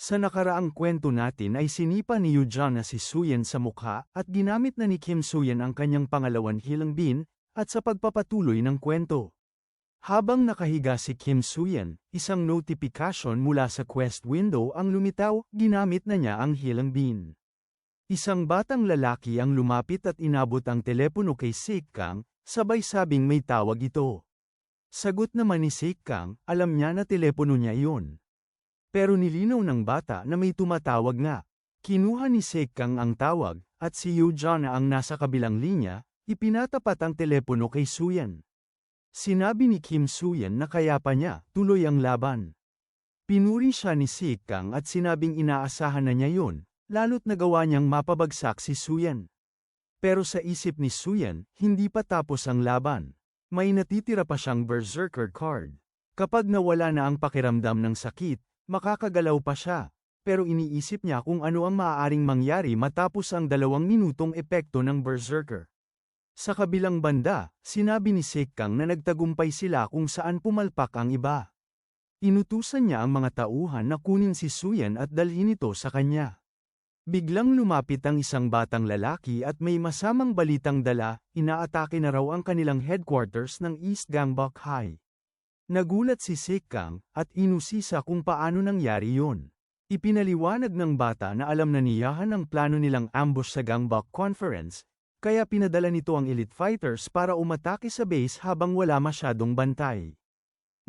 Sa nakaraang kwento natin ay sinipa ni Yujana si Suyen sa mukha at ginamit na ni Kim Suyen ang kanyang pangalawan hilang bin, at sa pagpapatuloy ng kwento. Habang nakahiga si Kim Suyen, isang notification mula sa quest window ang lumitaw, ginamit na niya ang hilang bin. Isang batang lalaki ang lumapit at inabot ang telepono kay Sik Kang, sabay sabing may tawag ito. Sagot naman ni Sik Kang, alam niya na telepono niya iyon. Pero nilinaw ng bata na may tumatawag nga. Kinuha ni Sekang ang tawag, at si Jana ang nasa kabilang linya, ipinatapat ang telepono kay Suyan. Sinabi ni Kim Suyan na kaya pa niya, tuloy ang laban. Pinuri siya ni Sekang at sinabing inaasahan na niya yun, lalo't nagawa niyang mapabagsak si Suyan. Pero sa isip ni Suyan, hindi pa tapos ang laban. May natitira pa siyang berserker card. Kapag nawala na ang pakiramdam ng sakit, Makakagalaw pa siya, pero iniisip niya kung ano ang maaaring mangyari matapos ang dalawang minutong epekto ng Berserker. Sa kabilang banda, sinabi ni Sekang na nagtagumpay sila kung saan pumalpak ang iba. Inutusan niya ang mga tauhan na kunin si Suyan at dalhin ito sa kanya. Biglang lumapit ang isang batang lalaki at may masamang balitang dala, inaatake na raw ang kanilang headquarters ng East Gangbok High. Nagulat si Sekang, at inusisa kung paano nangyari yon. Ipinaliwanag ng bata na alam na niyahan ang plano nilang ambush sa Gangbok Conference, kaya pinadala nito ang elite fighters para umatake sa base habang wala masyadong bantay.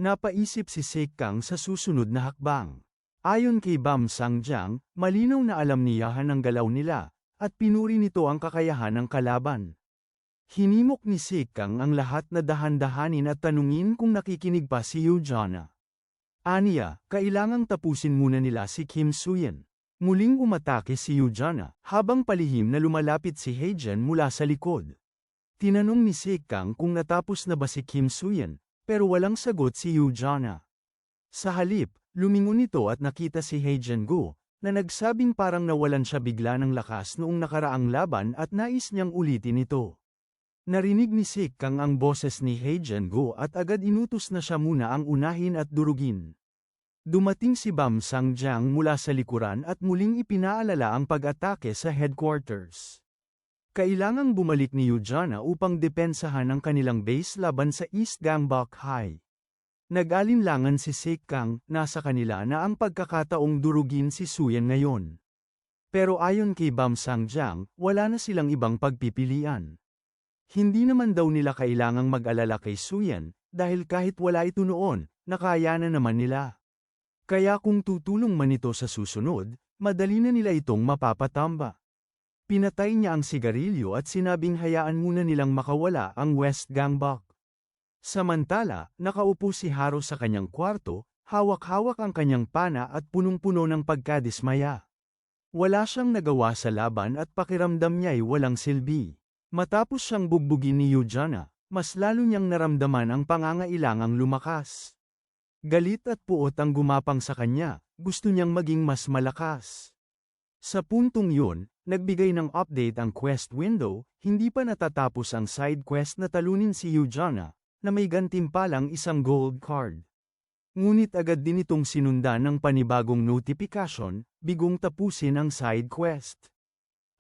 Napaisip si Sekang sa susunod na hakbang. Ayon kay Bam Sangjiang, malinaw na alam niyahan ang galaw nila, at pinuri nito ang kakayahan ng kalaban. Hinimok ni Sikang ang lahat na dahan-dahanin at tanungin kung nakikinig pa si Eugena. Aniya, kailangang tapusin muna nila si Kim Suyen. Muling umatake si Eugena, habang palihim na lumalapit si Heijen mula sa likod. Tinanong ni Sikang kung natapos na ba si Kim Suyen, pero walang sagot si Eugena. Sa halip, lumingon ito at nakita si Heijen Gu, na nagsabing parang nawalan siya bigla ng lakas noong nakaraang laban at nais niyang ulitin ito. Narinig ni Sik Kang ang boses ni Heijen Go at agad inutos na siya muna ang unahin at durugin. Dumating si Bam Sangjiang mula sa likuran at muling ipinaalala ang pag-atake sa headquarters. Kailangang bumalik ni Yujana upang depensahan ang kanilang base laban sa East Gangbok High. Nag-alinlangan si Sik Kang, nasa kanila na ang pagkakataong durugin si Suyan ngayon. Pero ayon kay Bam Sangjiang, wala na silang ibang pagpipilian. Hindi naman daw nila kailangang mag-alala kay Suyan, dahil kahit wala ito noon, nakaya na naman nila. Kaya kung tutulong man ito sa susunod, madali na nila itong mapapatamba. Pinatay niya ang sigarilyo at sinabing hayaan muna nilang makawala ang West Gangbok. Samantala, nakaupo si Haro sa kanyang kwarto, hawak-hawak ang kanyang pana at punong-puno ng pagkadismaya. Wala siyang nagawa sa laban at pakiramdam niya'y walang silbi. Matapos siyang bugbugin ni Eugena, mas lalo niyang naramdaman ang pangangailangang lumakas. Galit at puot ang gumapang sa kanya, gusto niyang maging mas malakas. Sa puntong yun, nagbigay ng update ang quest window, hindi pa natatapos ang side quest na talunin si Eugena, na may gantimpalang isang gold card. Ngunit agad din itong sinundan ng panibagong notification, bigong tapusin ang side quest.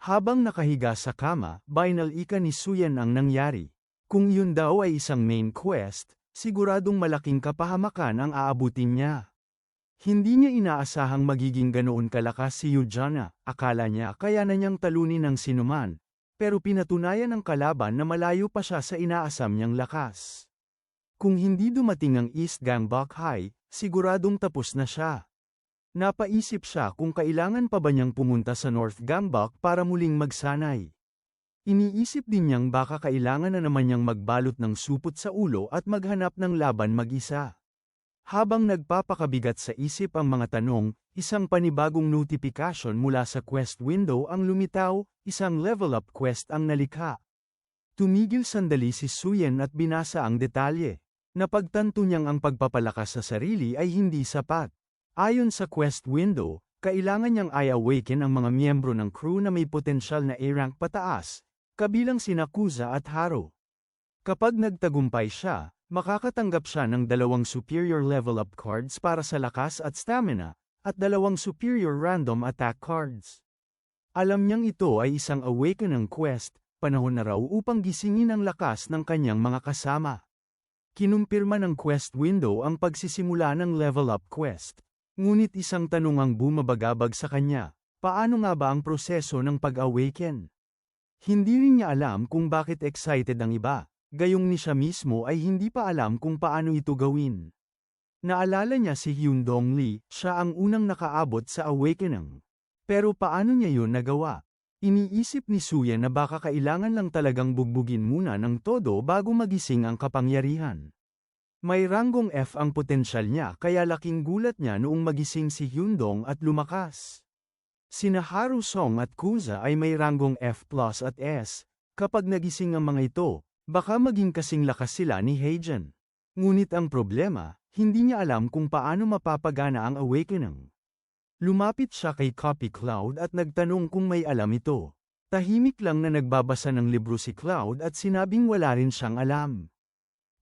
Habang nakahiga sa kama, binal ika ni Suyan ang nangyari. Kung yun daw ay isang main quest, siguradong malaking kapahamakan ang aabutin niya. Hindi niya inaasahang magiging ganoon kalakas si Eugena, akala niya kaya na niyang talunin ng sinuman, pero pinatunayan ng kalaban na malayo pa siya sa inaasam niyang lakas. Kung hindi dumating ang East Gangbok High, siguradong tapos na siya. Napaisip siya kung kailangan pa ba niyang pumunta sa North Gambak para muling magsanay. Iniisip din niyang baka kailangan na naman niyang magbalot ng supot sa ulo at maghanap ng laban mag-isa. Habang nagpapakabigat sa isip ang mga tanong, isang panibagong notification mula sa quest window ang lumitaw, isang level up quest ang nalikha. Tumigil sandali si Suyen at binasa ang detalye. Napagtanto niyang ang pagpapalakas sa sarili ay hindi sapat. Ayon sa quest window, kailangan niyang i-awaken ang mga miyembro ng crew na may potensyal na A-rank pataas, kabilang sina Kuza at Haro. Kapag nagtagumpay siya, makakatanggap siya ng dalawang superior level up cards para sa lakas at stamina, at dalawang superior random attack cards. Alam niyang ito ay isang awaken ng quest, panahon na raw upang gisingin ang lakas ng kanyang mga kasama. Kinumpirma ng quest window ang pagsisimula ng level up quest. Ngunit isang tanong ang bumabagabag sa kanya, paano nga ba ang proseso ng pag-awaken? Hindi rin niya alam kung bakit excited ang iba, gayong ni siya mismo ay hindi pa alam kung paano ito gawin. Naalala niya si Hyun Dong Lee, siya ang unang nakaabot sa awakening. Pero paano niya yun nagawa? Iniisip ni Suya na baka kailangan lang talagang bugbugin muna ng todo bago magising ang kapangyarihan. May ranggong F ang potensyal niya kaya laking gulat niya noong magising si Hyundong at lumakas. Sina Haru Song at Kuza ay may ranggong F plus at S, kapag nagising ang mga ito, baka maging kasing lakas sila ni Heijen. Ngunit ang problema, hindi niya alam kung paano mapapagana ang awakening. Lumapit siya kay Copy Cloud at nagtanong kung may alam ito. Tahimik lang na nagbabasa ng libro si Cloud at sinabing wala rin siyang alam.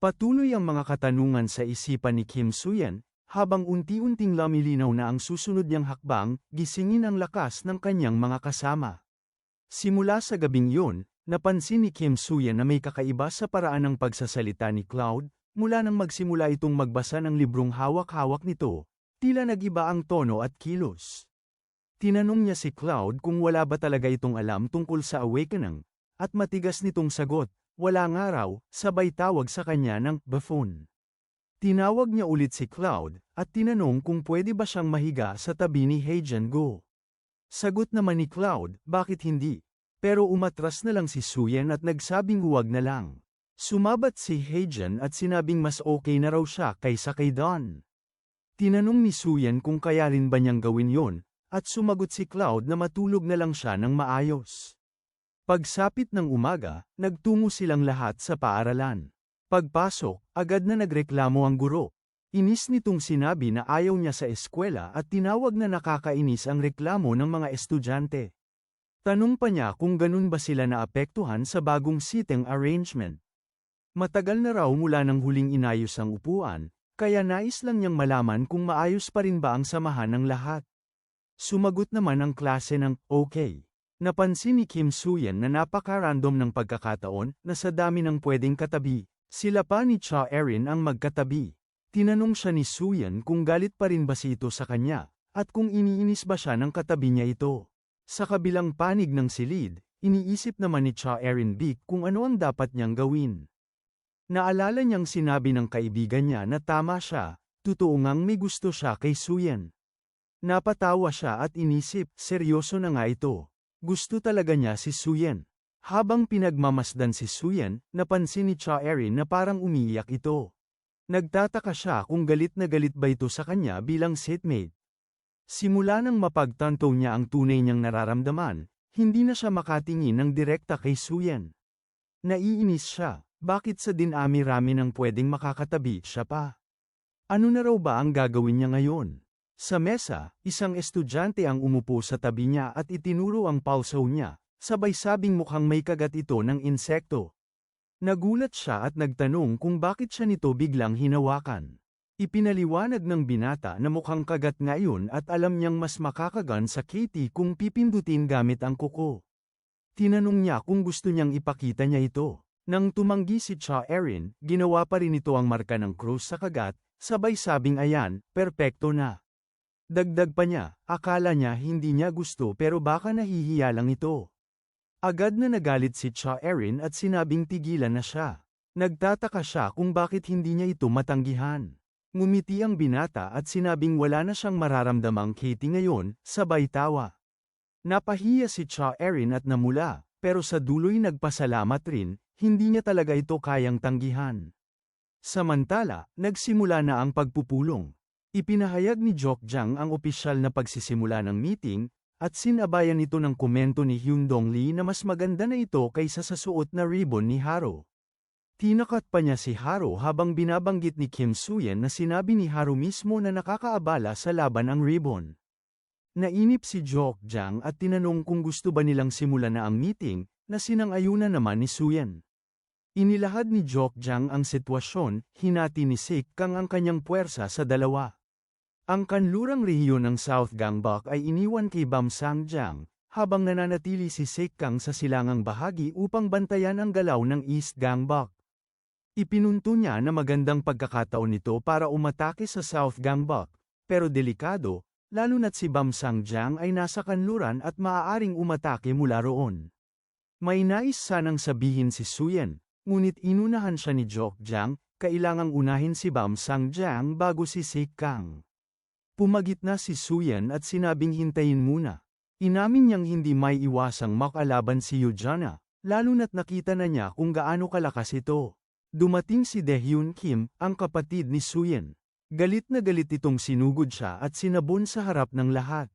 Patuloy ang mga katanungan sa isipan ni Kim Suyan, habang unti-unting lamilinaw na ang susunod niyang hakbang, gisingin ang lakas ng kanyang mga kasama. Simula sa gabing yun, napansin ni Kim Suyan na may kakaiba sa paraan ng pagsasalita ni Cloud, mula nang magsimula itong magbasa ng librong hawak-hawak nito, tila nagiba ang tono at kilos. Tinanong niya si Cloud kung wala ba talaga itong alam tungkol sa awakening, at matigas nitong sagot, wala nga raw, sabay tawag sa kanya ng buffoon. Tinawag niya ulit si Cloud, at tinanong kung pwede ba siyang mahiga sa tabi ni Heijen Go. Sagot naman ni Cloud, bakit hindi? Pero umatras na lang si Suyen at nagsabing huwag na lang. Sumabat si Heijen at sinabing mas okay na raw siya kaysa kay Don. Tinanong ni Suyen kung kaya rin ba niyang gawin yon, at sumagot si Cloud na matulog na lang siya ng maayos. Pagsapit ng umaga, nagtungo silang lahat sa paaralan. Pagpasok, agad na nagreklamo ang guro. Inis nitong sinabi na ayaw niya sa eskwela at tinawag na nakakainis ang reklamo ng mga estudyante. Tanong pa niya kung ganun ba sila naapektuhan sa bagong seating arrangement. Matagal na raw mula nang huling inayos ang upuan, kaya nais lang niyang malaman kung maayos pa rin ba ang samahan ng lahat. Sumagot naman ang klase ng okay. Napansin ni Kim Suyen na napaka-random ng pagkakataon na sa dami ng pwedeng katabi, sila pa ni Cha Erin ang magkatabi. Tinanong siya ni Suyen kung galit pa rin ba si ito sa kanya, at kung iniinis ba siya ng katabi niya ito. Sa kabilang panig ng silid, iniisip naman ni Cha Erin Beek kung ano ang dapat niyang gawin. Naalala niyang sinabi ng kaibigan niya na tama siya, totoo ngang may gusto siya kay Suyen. Napatawa siya at inisip, seryoso na nga ito. Gusto talaga niya si Suyen. Habang pinagmamasdan si Suyen, napansin ni Cha Erin na parang umiiyak ito. Nagtataka siya kung galit na galit ba ito sa kanya bilang seatmate. Simula nang mapagtanto niya ang tunay niyang nararamdaman, hindi na siya makatingin ng direkta kay Suyen. Naiinis siya, bakit sa dinami-rami ng pwedeng makakatabi siya pa? Ano na raw ba ang gagawin niya ngayon? Sa mesa, isang estudyante ang umupo sa tabi niya at itinuro ang pulso niya, sabay sabing mukhang may kagat ito ng insekto. Nagulat siya at nagtanong kung bakit siya nito biglang hinawakan. Ipinaliwanag ng binata na mukhang kagat ngayon at alam niyang mas makakagan sa Katie kung pipindutin gamit ang kuko. Tinanong niya kung gusto niyang ipakita niya ito. Nang tumanggi si Cha Erin, ginawa pa rin ito ang marka ng krus sa kagat, sabay sabing ayan, perpekto na. Dagdag pa niya, akala niya hindi niya gusto pero baka nahihiya lang ito. Agad na nagalit si Cha Erin at sinabing tigilan na siya. Nagtataka siya kung bakit hindi niya ito matanggihan. Ngumiti ang binata at sinabing wala na siyang mararamdamang Katie ngayon, sabay tawa. Napahiya si Cha Erin at namula, pero sa duloy nagpasalamat rin, hindi niya talaga ito kayang tanggihan. Samantala, nagsimula na ang pagpupulong. Ipinahayag ni Jok Jang ang opisyal na pagsisimula ng meeting, at sinabayan nito ng komento ni Hyun Dong Lee na mas maganda na ito kaysa sa suot na ribbon ni Haro. Tinakat pa niya si Haro habang binabanggit ni Kim Suyen na sinabi ni Haro mismo na nakakaabala sa laban ang ribbon. Nainip si Jok Jang at tinanong kung gusto ba nilang simulan na ang meeting, na sinang-ayunan naman ni Suyen. Inilahad ni Jok Jang ang sitwasyon, hinati ni Sik Kang ang kanyang puwersa sa dalawa. Ang kanlurang rehiyon ng South Gangbuk ay iniwan kay Bam Sangjiang, habang nananatili si Sekang sa silangang bahagi upang bantayan ang galaw ng East Gangbuk. Ipinunto niya na magandang pagkakataon nito para umatake sa South Gangbuk, pero delikado, lalo na't si Bam Sangjiang ay nasa kanluran at maaaring umatake mula roon. May nais sanang sabihin si Suyen, ngunit inunahan siya ni Jok Jiang, kailangang unahin si Bam Sangjiang bago si Sekang. Pumagit na si Suyan at sinabing hintayin muna. Inamin niyang hindi may iwasang makalaban si Yujana, lalo na't nakita na niya kung gaano kalakas ito. Dumating si Daehyun Kim, ang kapatid ni Suyan. Galit na galit itong sinugod siya at sinabon sa harap ng lahat.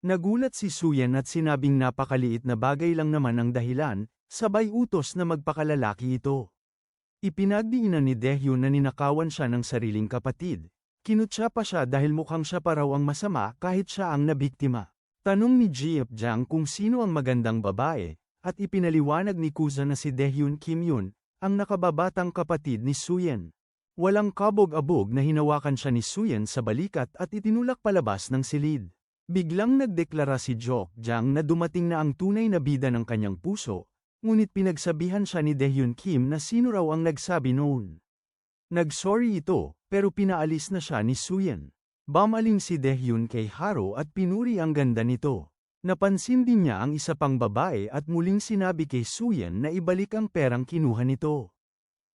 Nagulat si Suyan at sinabing napakaliit na bagay lang naman ang dahilan, sabay utos na magpakalalaki ito. Ipinagdiinan ni Daehyun na ninakawan siya ng sariling kapatid, Kinutsa pa siya dahil mukhang siya pa raw ang masama kahit siya ang nabiktima. Tanong ni Jiep Jang kung sino ang magandang babae, at ipinaliwanag ni Kuza na si Daehyun Kim Yun, ang nakababatang kapatid ni Suyen. Walang kabog-abog na hinawakan siya ni Suyen sa balikat at itinulak palabas ng silid. Biglang nagdeklara si Jok Jang na dumating na ang tunay na bida ng kanyang puso, ngunit pinagsabihan siya ni Daehyun Kim na sino raw ang nagsabi noon. Nagsorry ito, pero pinaalis na siya ni Suyen. Bamaling si Daehyun kay Haro at pinuri ang ganda nito. Napansin din niya ang isa pang babae at muling sinabi kay Suyen na ibalik ang perang kinuha nito.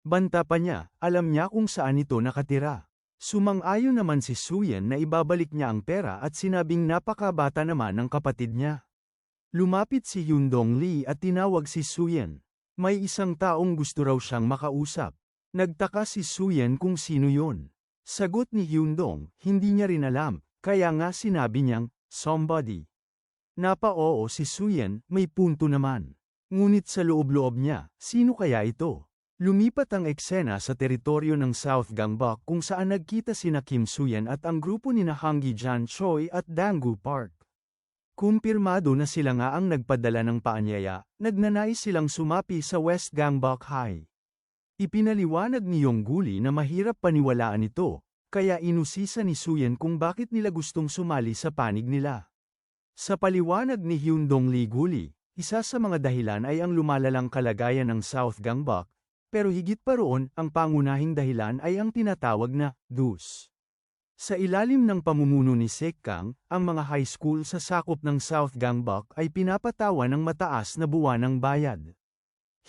Banta pa niya, alam niya kung saan ito nakatira. Sumang-ayon naman si Suyen na ibabalik niya ang pera at sinabing napakabata naman ng kapatid niya. Lumapit si Yundong Lee at tinawag si Suyen. May isang taong gusto raw siyang makausap. Nagtaka si Suyen kung sino yon. Sagot ni Hyundong, hindi niya rin alam, kaya nga sinabi niyang, somebody. Napa-oo si Suyen, may punto naman. Ngunit sa loob-loob niya, sino kaya ito? Lumipat ang eksena sa teritoryo ng South Gangbuk kung saan nagkita sina Kim Suyen at ang grupo ni Hangi Jan Choi at Danggu Park. Kumpirmado na sila nga ang nagpadala ng paanyaya, nagnanais silang sumapi sa West Gangbuk High. Ipinaliwanag ni Yongguli na mahirap paniwalaan ito, kaya inusisa ni Suyen kung bakit nila gustong sumali sa panig nila. Sa paliwanag ni Hyundong Lee Guli, isa sa mga dahilan ay ang lumalalang kalagayan ng South Gangbuk, pero higit pa roon, ang pangunahing dahilan ay ang tinatawag na DUS. Sa ilalim ng pamumuno ni Sekkang, ang mga high school sa sakop ng South Gangbuk ay pinapatawan ng mataas na buwan ng bayad.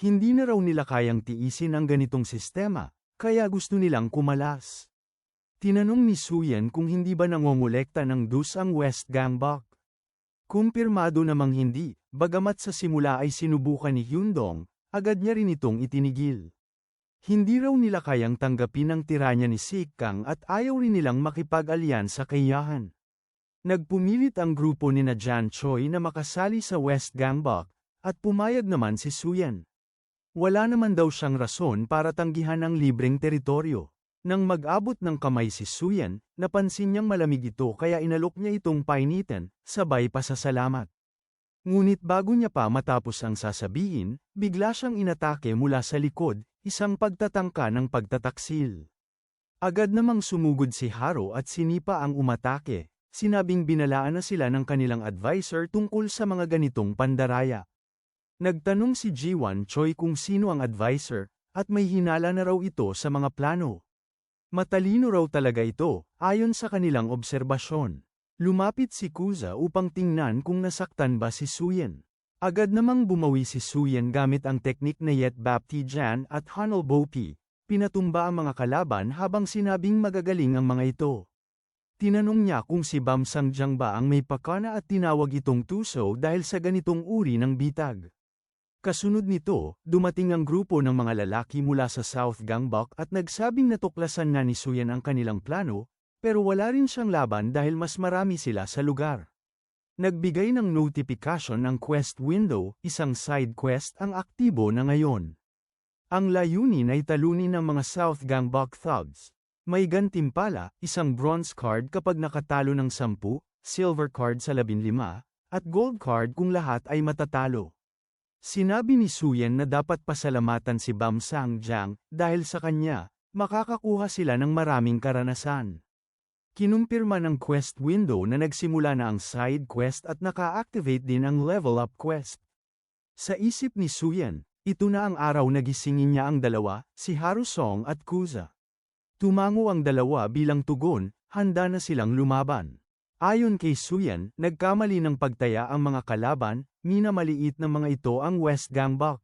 Hindi na raw nila kayang tiisin ang ganitong sistema, kaya gusto nilang kumalas. Tinanong ni Suyen kung hindi ba nangongolekta ng dus ang West Gangbuk. Kumpirmado namang hindi, bagamat sa simula ay sinubukan ni Hyundong, agad niya rin itong itinigil. Hindi raw nila kayang tanggapin ang tiranya ni Sikang at ayaw rin nilang makipag-alyansa kay Yahan. Nagpumilit ang grupo ni na Jan Choi na makasali sa West Gangbuk, at pumayag naman si Suyen. Wala naman daw siyang rason para tanggihan ang libreng teritoryo. Nang mag-abot ng kamay si Suyan, napansin niyang malamig ito kaya inalok niya itong painitan, sabay pa sa salamat. Ngunit bago niya pa matapos ang sasabihin, bigla siyang inatake mula sa likod, isang pagtatangka ng pagtataksil. Agad namang sumugod si Haro at sinipa ang umatake, sinabing binalaan na sila ng kanilang advisor tungkol sa mga ganitong pandaraya. Nagtanong si Jiwan Choi kung sino ang advisor, at may hinala na raw ito sa mga plano. Matalino raw talaga ito, ayon sa kanilang obserbasyon. Lumapit si Kuza upang tingnan kung nasaktan ba si Suyen. Agad namang bumawi si Suyen gamit ang teknik na Yet Bapti Jan at Hanol Bopi. Pinatumba ang mga kalaban habang sinabing magagaling ang mga ito. Tinanong niya kung si Bam Sangjang ba ang may pakana at tinawag itong tuso dahil sa ganitong uri ng bitag. Kasunod nito, dumating ang grupo ng mga lalaki mula sa South Gangbuk at nagsabing natuklasan na ni Suyan ang kanilang plano, pero wala rin siyang laban dahil mas marami sila sa lugar. Nagbigay ng notification ng quest window, isang side quest ang aktibo na ngayon. Ang layunin ay talunin ng mga South Gangbuk thugs. May gantimpala, isang bronze card kapag nakatalo ng 10, silver card sa 15, at gold card kung lahat ay matatalo. Sinabi ni Suyen na dapat pasalamatan si Bam Sang Jiang dahil sa kanya, makakakuha sila ng maraming karanasan. Kinumpirma ng quest window na nagsimula na ang side quest at naka-activate din ang level up quest. Sa isip ni Suyan, ito na ang araw na gisingin niya ang dalawa, si Harusong at Kuza. Tumango ang dalawa bilang tugon, handa na silang lumaban. Ayon kay Suyan, nagkamali ng pagtaya ang mga kalaban, minamaliit ng mga ito ang West Gangbok.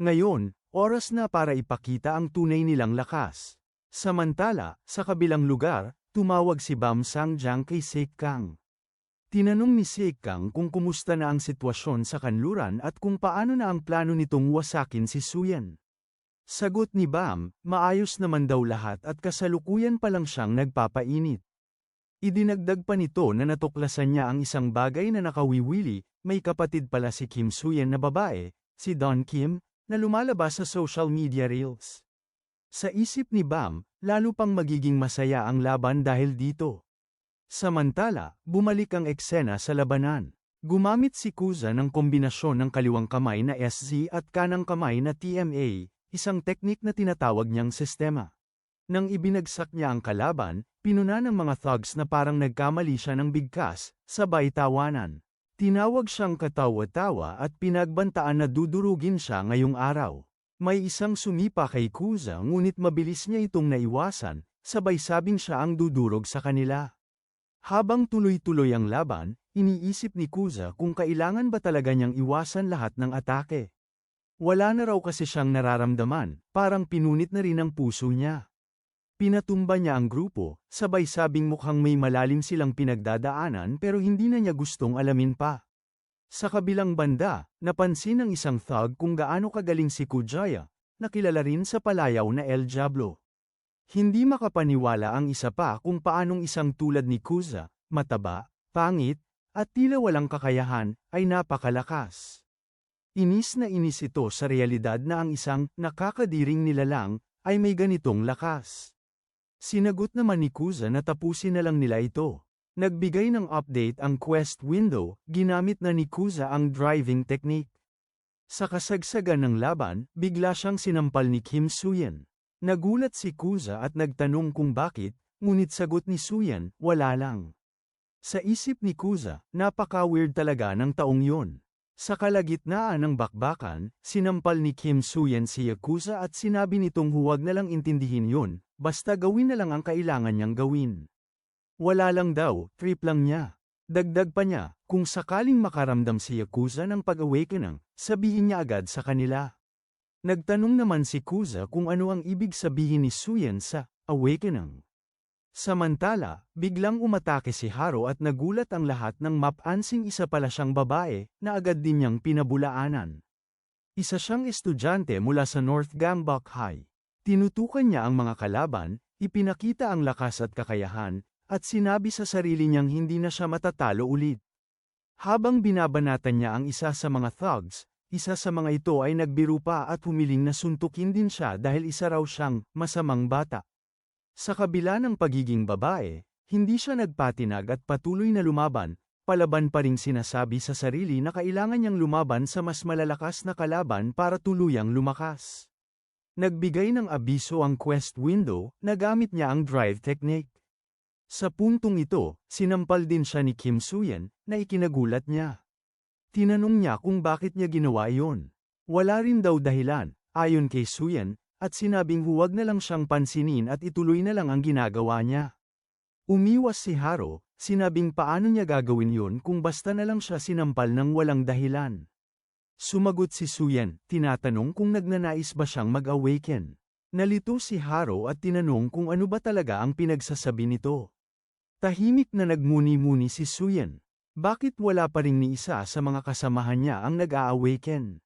Ngayon, oras na para ipakita ang tunay nilang lakas. Samantala, sa kabilang lugar, tumawag si Bam Sangjang kay Sekang. Tinanong ni Sekang kung kumusta na ang sitwasyon sa kanluran at kung paano na ang plano nitong wasakin si Suyan. Sagot ni Bam, maayos naman daw lahat at kasalukuyan pa lang siyang nagpapainit. Idinagdag pa nito na natuklasan niya ang isang bagay na nakawiwili, may kapatid pala si Kim Suyen na babae, si Don Kim, na lumalabas sa social media reels. Sa isip ni Bam, lalo pang magiging masaya ang laban dahil dito. Samantala, bumalik ang eksena sa labanan. Gumamit si Kuza ng kombinasyon ng kaliwang kamay na SZ at kanang kamay na TMA, isang teknik na tinatawag niyang sistema. Nang ibinagsak niya ang kalaban, pinuna ng mga thugs na parang nagkamali siya ng bigkas, sabay tawanan. Tinawag siyang katawa-tawa at pinagbantaan na dudurugin siya ngayong araw. May isang sumipa kay Kuza ngunit mabilis niya itong naiwasan, sabay sabing siya ang dudurog sa kanila. Habang tuloy-tuloy ang laban, iniisip ni Kuza kung kailangan ba talaga niyang iwasan lahat ng atake. Wala na raw kasi siyang nararamdaman, parang pinunit na rin ang puso niya. Pinatumba niya ang grupo, sabay sabing mukhang may malalim silang pinagdadaanan pero hindi na niya gustong alamin pa. Sa kabilang banda, napansin ng isang thug kung gaano kagaling si Kujaya, nakilala rin sa palayaw na El Diablo. Hindi makapaniwala ang isa pa kung paanong isang tulad ni Kuza, mataba, pangit, at tila walang kakayahan, ay napakalakas. Inis na inis ito sa realidad na ang isang nakakadiring nilalang ay may ganitong lakas. Sinagot naman ni Kuza na tapusin na lang nila ito. Nagbigay ng update ang quest window, ginamit na ni Kuza ang driving technique. Sa kasagsagan ng laban, bigla siyang sinampal ni Kim Suyan. Nagulat si Kuza at nagtanong kung bakit, ngunit sagot ni Suyan, wala lang. Sa isip ni Kuza, napaka-weird talaga ng taong yon. Sa kalagitnaan ng bakbakan, sinampal ni Kim Suyan si Yakuza at sinabi nitong huwag na lang intindihin yun, basta gawin na lang ang kailangan niyang gawin. Wala lang daw, trip lang niya. Dagdag pa niya, kung sakaling makaramdam si Yakuza ng pag-awakening, sabihin niya agad sa kanila. Nagtanong naman si Kuza kung ano ang ibig sabihin ni Suyan sa awakening. Samantala, biglang umatake si Haro at nagulat ang lahat ng mapansing isa pala siyang babae, na agad din niyang pinabulaanan. Isa siyang estudyante mula sa North Gangbok High. Tinutukan niya ang mga kalaban, ipinakita ang lakas at kakayahan, at sinabi sa sarili niyang hindi na siya matatalo ulit. Habang binabanatan niya ang isa sa mga thugs, isa sa mga ito ay nagbiru pa at humiling na suntukin din siya dahil isa raw siyang masamang bata. Sa kabila ng pagiging babae, hindi siya nagpatinag at patuloy na lumaban, palaban pa ring sinasabi sa sarili na kailangan niyang lumaban sa mas malalakas na kalaban para tuluyang lumakas. Nagbigay ng abiso ang quest window, nagamit niya ang drive technique. Sa puntong ito, sinampal din siya ni Kim Suyan, na ikinagulat niya. Tinanong niya kung bakit niya ginawa iyon. Wala rin daw dahilan, ayon kay Suyan, at sinabing huwag na lang siyang pansinin at ituloy na lang ang ginagawa niya. Umiwas si Haro, sinabing paano niya gagawin yun kung basta na lang siya sinampal ng walang dahilan. Sumagot si Suyan, tinatanong kung nagnanais ba siyang mag-awaken. Nalito si Haro at tinanong kung ano ba talaga ang pinagsasabi nito. Tahimik na nagmuni-muni si Suyan. Bakit wala pa rin ni isa sa mga kasamahan niya ang nag-a-awaken?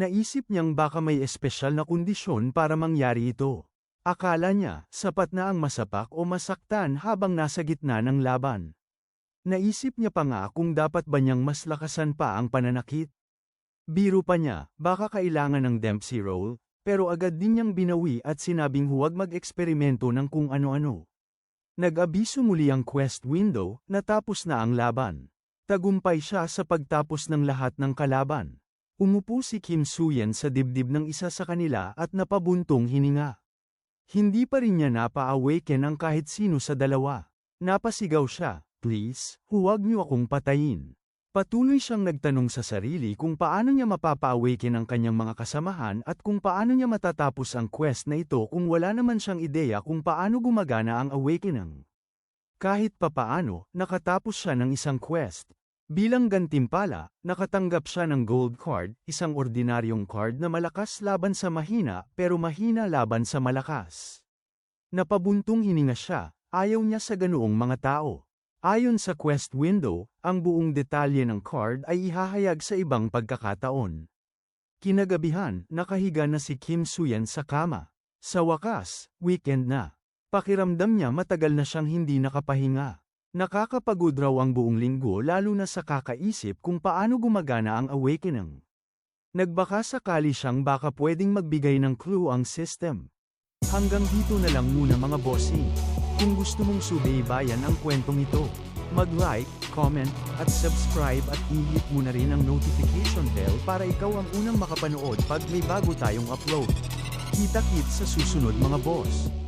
Naisip niyang baka may espesyal na kondisyon para mangyari ito. Akala niya, sapat na ang masapak o masaktan habang nasa gitna ng laban. Naisip niya pa nga kung dapat ba niyang mas lakasan pa ang pananakit. Biro pa niya, baka kailangan ng Dempsey roll, pero agad din niyang binawi at sinabing huwag mag-eksperimento ng kung ano-ano. Nag-abiso muli ang quest window, natapos na ang laban. Tagumpay siya sa pagtapos ng lahat ng kalaban. Umupo si Kim Suyan sa dibdib ng isa sa kanila at napabuntong hininga. Hindi pa rin niya napa-awaken ang kahit sino sa dalawa. Napasigaw siya, please, huwag niyo akong patayin. Patuloy siyang nagtanong sa sarili kung paano niya mapapa-awaken ang kanyang mga kasamahan at kung paano niya matatapos ang quest na ito kung wala naman siyang ideya kung paano gumagana ang awakening. Kahit papaano, nakatapos siya ng isang quest. Bilang gantimpala, nakatanggap siya ng gold card, isang ordinaryong card na malakas laban sa mahina pero mahina laban sa malakas. Napabuntong hininga siya, ayaw niya sa ganoong mga tao. Ayon sa quest window, ang buong detalye ng card ay ihahayag sa ibang pagkakataon. Kinagabihan, nakahiga na si Kim Suyan sa kama. Sa wakas, weekend na. Pakiramdam niya matagal na siyang hindi nakapahinga. Nakakapagod raw ang buong linggo lalo na sa kakaisip kung paano gumagana ang awakening. Nagbaka sakali siyang baka pwedeng magbigay ng clue ang system. Hanggang dito na lang muna mga bossing. Kung gusto mong subaybayan ang kwentong ito, mag-like, comment, at subscribe at i-hit mo na rin ang notification bell para ikaw ang unang makapanood pag may bago tayong upload. Kita-kit sa susunod mga boss.